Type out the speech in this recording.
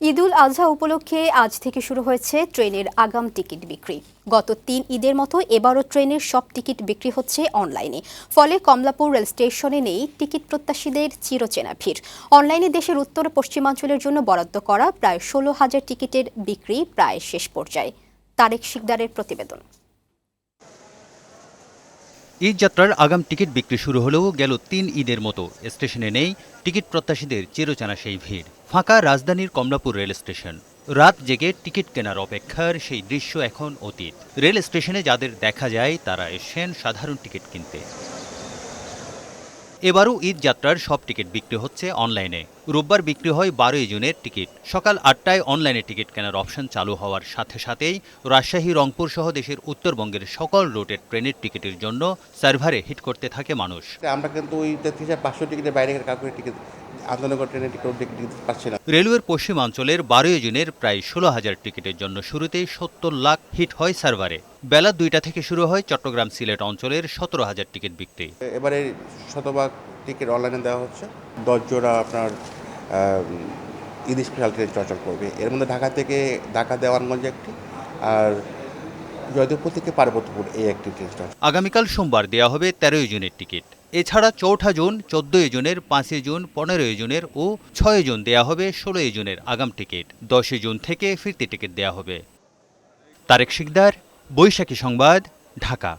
ঈদুল আজহা উপলক্ষে আজ থেকে শুরু হয়েছে ট্রেনের আগাম টিকিট বিক্রি। গত তিন ঈদের মতো এবারও ট্রেনের সব টিকিট বিক্রি হচ্ছে অনলাইনে। ফলে কমলাপুর রেল স্টেশনে নেই টিকিট প্রত্যাশীদের চিরচেনা ভিড়। অনলাইনে দেশের উত্তর পশ্চিমাঞ্চলের জন্য বরাদ্দ করা প্রায় ষোলো হাজার টিকিটের বিক্রি প্রায় শেষ পর্যায়ে। তারেক শিকদারের প্রতিবেদন। ঈদ যাত্রার আগাম টিকিট বিক্রি শুরু হলেও গেল তিন ঈদের মতো। স্টেশনে নেই টিকিট প্রত্যাশীদের চিরচেনা সেই ভিড়। ফাঁকা রাজধানীর কমলাপুর রেল স্টেশন। রাত জেগে টিকিট কেনার অপেক্ষার সেই দৃশ্য এখন অতীত। রেল স্টেশনে যাদের দেখা যায়, তারা এসেন সাধারণ টিকিট কিনতে। এবারও ঈদ যাত্রার সব টিকিট বিক্রি হচ্ছে অনলাইনে। রোববার বিক্রি হয় বারোই জুনের টিকিট। সকাল আটটায় অনলাইনে টিকিট কেনার অপশন চালু হওয়ার সাথে সাথেই রাজশাহী রংপুর সহ দেশের উত্তরবঙ্গের সকল রুটের ট্রেনের টিকিটের জন্য সার্ভারে হিট করতে থাকে মানুষ। আমরা কিন্তু ওই তেত্রিশ পাঁচশো টিকিটের বাইরে কাউকে টিকিট ট্রেনের টিকিট না রেলওয়ের পশ্চিমাঞ্চলের বারোই জুনের প্রায় ষোলো হাজার টিকিটের জন্য শুরুতেই সত্তর লাখ হিট হয় সার্ভারে। বেলা দুইটা থেকে শুরু হয় চট্টগ্রাম সিলেট অঞ্চলের সতেরো হাজার টিকিট বিক্রি। এবারে শতভাগ টিকিট অনলাইনে দেওয়া হচ্ছে। দশ জোড়া আপনার ঈদ স্পেশাল ট্রেন চলাচল করবে। এর মধ্যে ঢাকা থেকে, ঢাকা দেওয়ানগঞ্জ একটি, আর জয়দেবপুর থেকে পার্বতীপুর এই একটি ট্রেন চলাচল আগামীকাল সোমবার দেওয়া হবে তেরোই জুনের টিকিট। এছাড়া চৌঠা জুন, চোদ্দই জুনের, পাঁচই জুন, পনেরোই জুনের ও ছয় জুন দেওয়া হবে ষোলোই জুনের আগাম টিকিট। দশই জুন থেকে ফিরতি টিকিট দেওয়া হবে। তারেক শিকদার, বৈশাখী সংবাদ, ঢাকা।